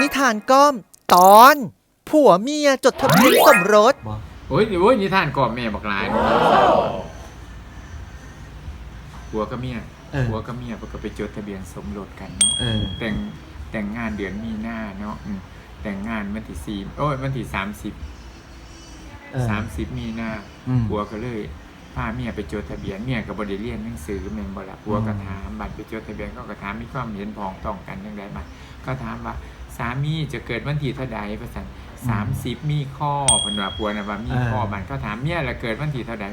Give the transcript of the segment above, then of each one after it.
นิทานก้อมตอน ผัวเมียจดทะเบียนสมรสโอ้ยโอ้ยนิทานกรอบแม่บอกหลายผัวกับเมียเออผัวกับเมียเพิ่นก็ไปจดทะเบียนสมรสกันเนาะเออ แต่งแต่งงานเดือนมีนาเนาะอืมแต่งงานวันที่สี่โอ้ยวันที่สามสิบเออ สามสิบมีนาอืม ผัวก็เลยพาเมียไปจดทะเบียนเมียก็บ่ได้เรียนหนังสือแม่นบ่ล่ะผัวก็อืมถามบัตรไปจดทะเบียนก็ก็ถามมีความเห็นพ้องต้องกันจังไดบัดก็ถามว่า สามีจะเกิดวันที่เท่าใดว่าซั่น30มีข้อเพิ่นว่าผัวน่ะว่ามีข้อบัดก็ถามเมียละเกิดวันที่เท่าใด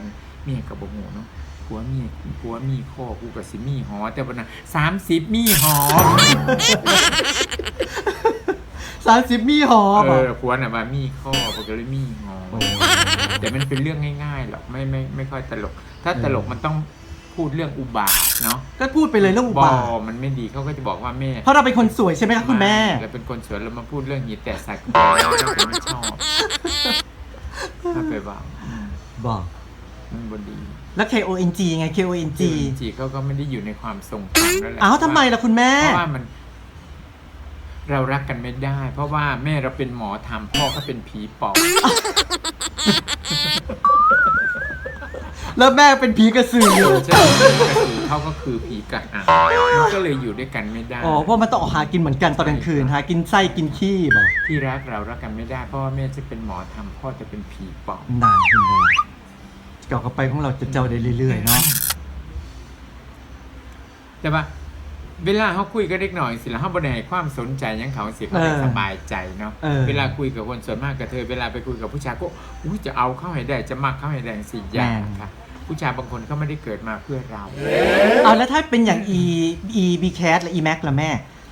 เมียก็บ่ฮู้เนาะผัวมีผัวมีข้อกูก็สิมีหอ แต่บ่น่ะ30มีหอสามสิบมีหอเอบ่อผัวน่ะว่ามีข้อเพิ่นก็เลยมีหอโอ้แต่มันเป็นเรื่องง่ายๆหรอกไม่ไม่ไม่ค่อยตลก ถ้าเออตลกมันต้อง พูดเรื่องอุบาทเนาะก็พูดไปเลยเรื่องอุบอบาทมันไม่ดีเขาก็จะบอกว่าแม่ เพราะเราเป็นคนสวยใช่ไหมคะคุณแม่เราเป็นคนสวยเรามาพูดเรื่องหีแต่สัตว์เราไม่ชอบถ้าไปว่าอืมบอกมันบดี แล้ว K O N G ไง K O N G จีเขาก็ไม่ได้อยู่ในความทรงจำแล้วแหละอ้าวทำไมล่ะคุณแม่เพราะว่ามัน เรารักกันไม่ได้ เพราะว่าแม่เราเป็นหมอทำพ่อก็เป็นผีปอบ แล้วแม่เป็นผีกระสือเออใช่ก็คือเขาก็คือผีกระหังมันก็เลยอยู่ด้วยกันไม่ได้ อ๋อเพราะมันต้องออกหากินเหมือนกันตอนกลางคืนหากินไส้กินขี้บอกที่รักเรารักกันไม่ได้เพราะว่าแม่จะเป็นหมอทำพ่อจะเป็นผีปอบนานขึ้นเลยเก่ากับไปของเราจะเจ้าได้เรื่อยๆเนาะแต่ว่าเวลาเขาคุยกับเด็กหน่อยสิแล้วเขาบริหารความสนใจหยังเขาสิเขาได้สบายใจเนาะเออเวลาคุยกับคนส่วนมากกับเธอเวลาไปคุยกับผู้ชายก็อุ้ยจะเอาเข้าให้ได้จะมักเข้าให้ได้สิอยากค่ะ ผู้ชายบางคนเขาไม่ได้เกิดมาเพื่อเราเอาแล้วถ้าเป็นอย่าง E E B Cat และ E Max ล่ะแม่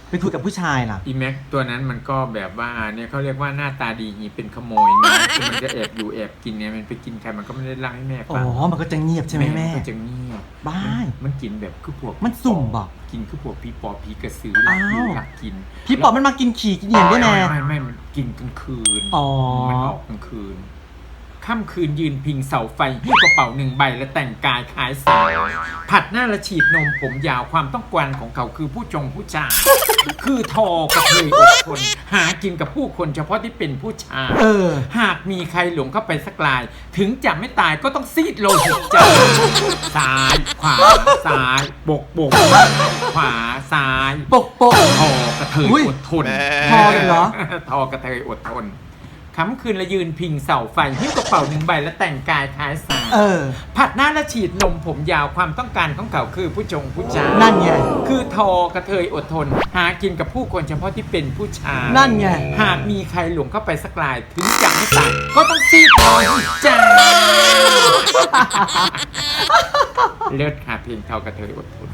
ไปคุยกับผู้ชายล่ะ อีแม็กตัวนั้นมันก็แบบว่าเนี่ยเขาเรียกว่าหน้าตาดีหีเป็นขโมยนะคือมันจะแอบอยู่แอบกินเนี่ยมันไปกินใครมันก็ไม่ได้เล่าให้แม่อ๋ฟังอ มันก็จะเงียบใช่ไหมแม่ นก็จะเงียบบ้า มันมันกินแบบคือพวกมันสุ่มบอก กินคือพวกพี่ปอบพี่กระสือหลัอ้ากวอยู่หลักกิน พี่ปอบมันมากินขี่กินเหยียนด้วยแม่ไม่ไม่ไม่มันกินกลางคืน อ๋อ มันออกกลางคืน ค่ำคืนยืนพิงเสาไฟหิ้วกระเป๋าหนึ่งใบและแต่งกายคล้ายสาวผัดหน้าและฉีดนมผมยาวความต้องการของเขาคือผู้จงผู้ชายคือทอกระเทยอดทนหากินกับผู้คนเฉพาะที่เป็นผู้ชายเออ หากมีใครหลงเข้าไปสักลาย ถึงจะไม่ตายก็ต้องซีดโลหิตใจซ้ายขวาซ้ายบกบกขวาซ้าย ปกปก ทอกระเทยอุ๊ยอดทนทอเลยเหรอ ทอกระเทยอดทน ค่ำคืนละยืนพิงเสาไฟหิ้วกระเป๋าหนึ่งใบและแต่งกายคล้ายสาวเออ ผัดหน้าและฉีดนมผมยาวความต้องการของเขาคือผู้จงผู้ชายนั่นไง คือทอกระเทยอดทน หากินกับผู้คนเฉพาะที่เป็นผู้ชายนั่นไง หากมีใครหลงเข้าไปสักลายถึงจะไม่ตายก็ต้องซีดโลหิตจ้าเลิศค่ะเพลงเทากระเทยอดทน